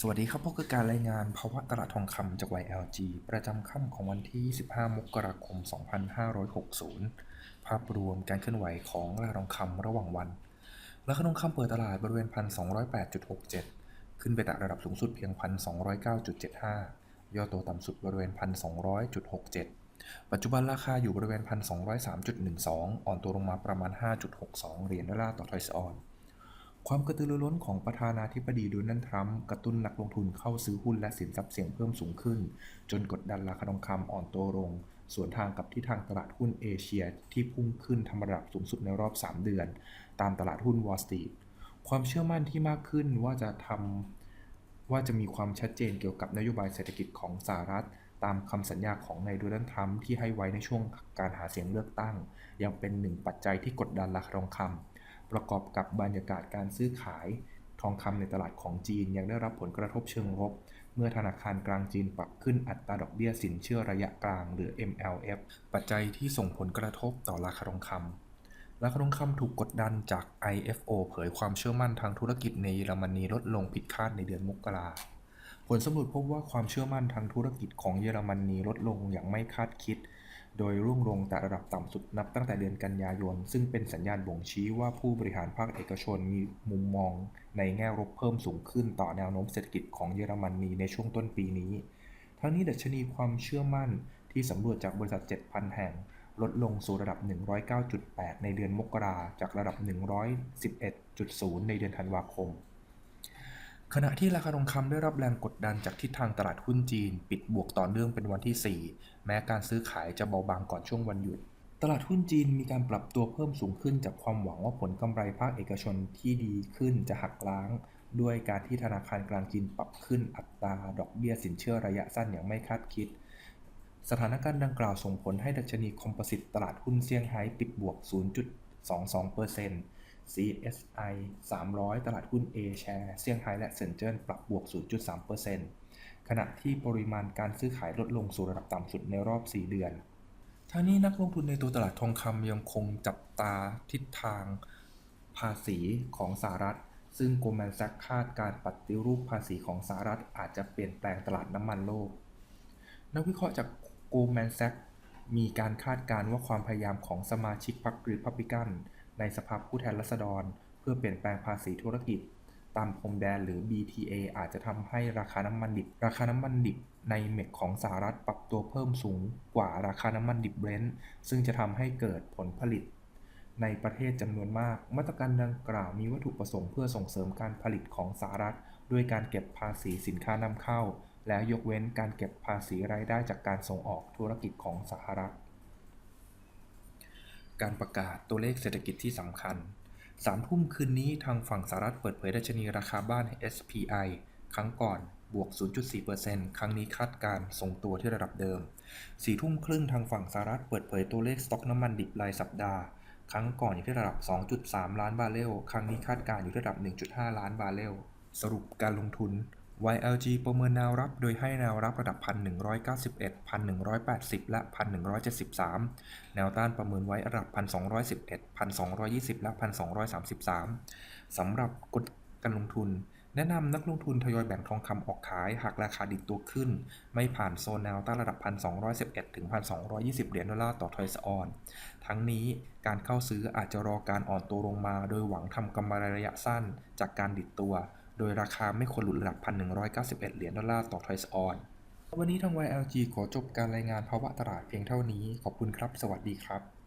สวัสดีครับพบกับการรายงานภาวะตลาดทองคำจาก YLG ประจำค่ำของวันที่ 25 มกราคม 2560 ภาพรวมการเคลื่อนไหวของราคาทองคำระหว่างวัน ราคาทองคำเปิดตลาดบริเวณ 1,208.67 ขึ้นไปแตะระดับสูงสุดเพียง 1,209.75 ย่อตัวต่ำสุดบริเวณ 1,200.67 ปัจจุบันราคาอยู่บริเวณ 1,203.12 อ่อนตัวลงมาประมาณ 5.62 เหรียญดอลลาร์ต่อทอยส์ออน ความกระตือรือร้นของประธานาธิบดีโดนัลด์ทรัมป์กระตุ้นนักลงทุนเข้าซื้อหุ้นและสินทรัพย์เสี่ยงเพิ่มสูงขึ้น จนกดดันราคาทองคำอ่อนตัวลงสวนทางกับที่ทางตลาดหุ้นเอเชียที่พุ่งขึ้นทำระดับสูงสุดในรอบ 3 เดือน ตามตลาดหุ้นวอลสตรีทความเชื่อมั่นที่มากขึ้นว่าจะทำว่าจะมีความชัดเจนเกี่ยวกับนโยบายเศรษฐกิจของสหรัฐ ตามคำสัญญาของนายโดนัลด์ทรัมป์ที่ให้ไว้ในช่วงการหาเสียงเลือกตั้ง ยังเป็นหนึ่งปัจจัยที่กดดันราคาทองคำ ประกอบกับบรรยากาศการซื้อขายทองคำในตลาดของจีนยังได้รับผลกระทบเชิงลบ เมื่อธนาคารกลางจีนปรับขึ้นอัตราดอกเบี้ยสินเชื่อระยะกลางหรือ MLF ปัจจัยที่ส่งผลกระทบต่อราคาทองคำราคาทองคำถูกกดดันจาก IFO เผยความเชื่อมั่นทางธุรกิจในเยอรมนีลดลงผิดคาดในเดือนมกราผลสำรวจพบว่าความเชื่อมั่นทางธุรกิจของเยอรมนีลดลงอย่างไม่คาดคิด โดยร่วงลงแต่ระดับต่ำสุดนับตั้งแต่เดือนกันยายน ซึ่งเป็นสัญญาณบ่งชี้ว่าผู้บริหารภาคเอกชนมีมุมมองในแง่ลบเพิ่มสูงขึ้นต่อแนวโน้มเศรษฐกิจของเยอรมนีในช่วงต้นปีนี้ ทั้งนี้ดัชนีความเชื่อมั่นที่สำรวจจากบริษัท 7,000 แห่ง ลดลงสู่ระดับ 109.8 ในเดือนมกราจากระดับ 111.0 ในเดือนธันวาคม ขณะที่ราคาทองคำได้รับแรงกดดันจากทิศทางตลาดหุ้นจีน ปิดบวกต่อเนื่องเป็นวันที่ 4 แม้การซื้อขายจะเบาบางก่อนช่วงวันหยุด ตลาดหุ้นจีนมีการปรับตัวเพิ่มสูงขึ้นจากความหวังว่าผลกำไรภาคเอกชนที่ดีขึ้นจะหักล้าง ด้วยการที่ธนาคารกลางจีนปรับขึ้นอัตราดอกเบี้ยสินเชื่อระยะสั้นอย่างไม่คาดคิด สถานการณ์ดังกล่าวส่งผลให้ดัชนีคอมโพสิตตลาดหุ้นเซี่ยงไฮ้ปิดบวก 0.22% CSI 300 ตลาดหุ้น A share เซี่ยงไฮ้และเซินเจิ้นปรับบวก 0.3%ขณะที่ปริมาณการซื้อขายลดลงสู่ระดับต่ำสุดในรอบ 4 เดือนทั้งนี้นักลงทุนในตัวตลาดทองคำยังคงจับตาทิศทางภาษีของสหรัฐ ซึ่ง Goldman Sachs คาดการปฏิรูปภาษีของสหรัฐอาจจะเปลี่ยนแปลงตลาดน้ำมันโลก นักวิเคราะห์จาก Goldman Sachs มีการคาดการณ์ว่าความพยายามของสมาชิกพรรครีพับลิกัน ในสภาผู้แทนราษฎร เพื่อเปลี่ยนแปลงภาษีธุรกิจ ตามพรมแดนหรือ BTA อาจจะทำให้ราคาน้ำมันดิบ ราคาน้ำมันดิบในเม็กของสหรัฐปรับตัวเพิ่มสูงกว่าราคาน้ำมันดิบเบรนท์ซึ่งจะทำให้เกิดผลผลิต ในประเทศจำนวนมาก มาตรการดังกล่าวมีวัตถุประสงค์เพื่อส่งเสริมการผลิตของสหรัฐ ด้วยการเก็บภาษีสินค้านำเข้า และยกเว้นการเก็บภาษีรายได้จากการส่งออกธุรกิจของสหรัฐ การประกาศตัวเลขเศรษฐกิจที่สำคัญสามทุ่มคืนนี้ทางฝั่งสหรัฐเปิดเผยดัชนีราคาบ้าน SPI ครั้งก่อนบวก 0.4%ครั้งนี้คาดการทรงตัวที่ระดับเดิมสี่ทุ่มครึ่งทางฝั่งสหรัฐเปิดเผยตัวเลขสต็อกน้ำมันดิบรายสัปดาห์ ครั้งก่อนอยู่ที่ระดับ 2.3 ล้านบาร์เรล ครั้งนี้คาดการอยู่ที่ระดับ 1.5 ล้านบาร์เรล สรุปการลงทุน YLG ประเมินแนวรับ โดยให้แนวรับระดับ 1,191 1,180 และ 1,173 แนวต้านประเมินไว้ระดับ 1,211 1,220 และ 1,233 สำหรับกลการลงทุน แนะนำนักลงทุนทยอยแบ่งทองคำออกขาย หากราคาดิดตัวขึ้น ไม่ผ่านโซนแนวต้านระดับ 1,211 ถึง 1,220 เหรียญดอลลาร์ต่อทอยส์ออน ทั้งนี้การเข้าซื้ออาจจะรอการอ่อนตัวลงมา โดยหวังทำกำไรระยะสั้นจากการดิดตัว โดยราคาไม่ควรหลุดระดับ 1,191 เหรียญดอลลาร์ต่อทอยส์ออนวันนี้ทาง YLG ขอจบการรายงานภาวะตลาดเพียงเท่านี้ ขอบคุณครับ สวัสดีครับ